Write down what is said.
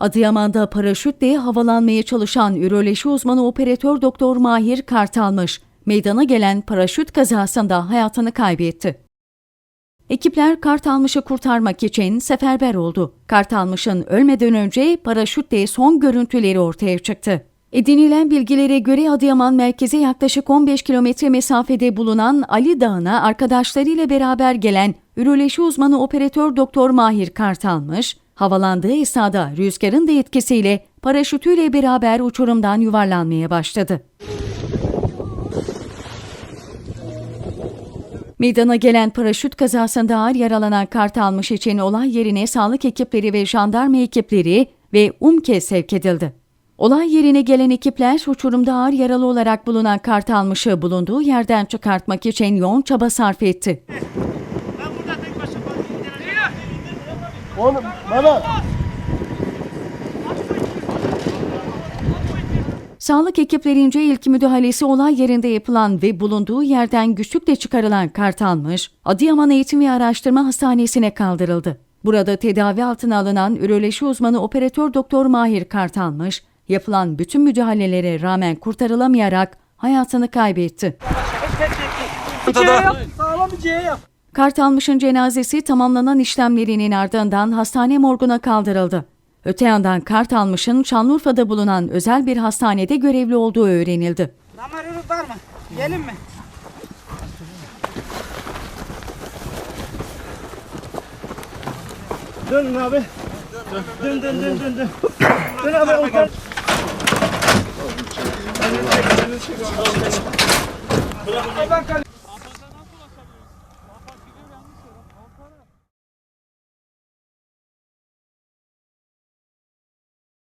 Adıyaman'da paraşütle havalanmaya çalışan üroloji uzmanı operatör doktor Mahir Kartalmış, meydana gelen paraşüt kazasında hayatını kaybetti. Ekipler Kartalmış'ı kurtarmak için seferber oldu. Kartalmış'ın ölmeden önce paraşütle son görüntüleri ortaya çıktı. Edinilen bilgilere göre Adıyaman merkeze yaklaşık 15 kilometre mesafede bulunan Ali Dağı'na arkadaşlarıyla beraber gelen üroloji uzmanı operatör doktor Mahir Kartalmış, havalandığı esnada rüzgarın da etkisiyle paraşütüyle beraber uçurumdan yuvarlanmaya başladı. Meydana gelen paraşüt kazasında ağır yaralanan Kartalmış için olay yerine sağlık ekipleri ve jandarma ekipleri ve UMKE sevk edildi. Olay yerine gelen ekipler uçurumda ağır yaralı olarak bulunan Kartalmış'ı bulunduğu yerden çıkartmak için yoğun çaba sarf etti. Oğlum bana. Sağlık ekiplerince ilk müdahalesi olay yerinde yapılan ve bulunduğu yerden güçlükle çıkarılan Kartalmış, Adıyaman Eğitim ve Araştırma Hastanesi'ne kaldırıldı. Burada tedavi altına alınan üroloji uzmanı operatör doktor Mahir Kartalmış, yapılan bütün müdahalelere rağmen kurtarılamayarak hayatını kaybetti. Yap. Sağlam bir C yap. Kartalmış'ın cenazesi tamamlanan işlemlerinin ardından hastane morguna kaldırıldı. Öte yandan Kartalmış'ın Şanlıurfa'da bulunan özel bir hastanede görevli olduğu öğrenildi. Damar var mı? Gelin mi? Dön abi. Dön dön dön dön dön. Dön abi orta. Ben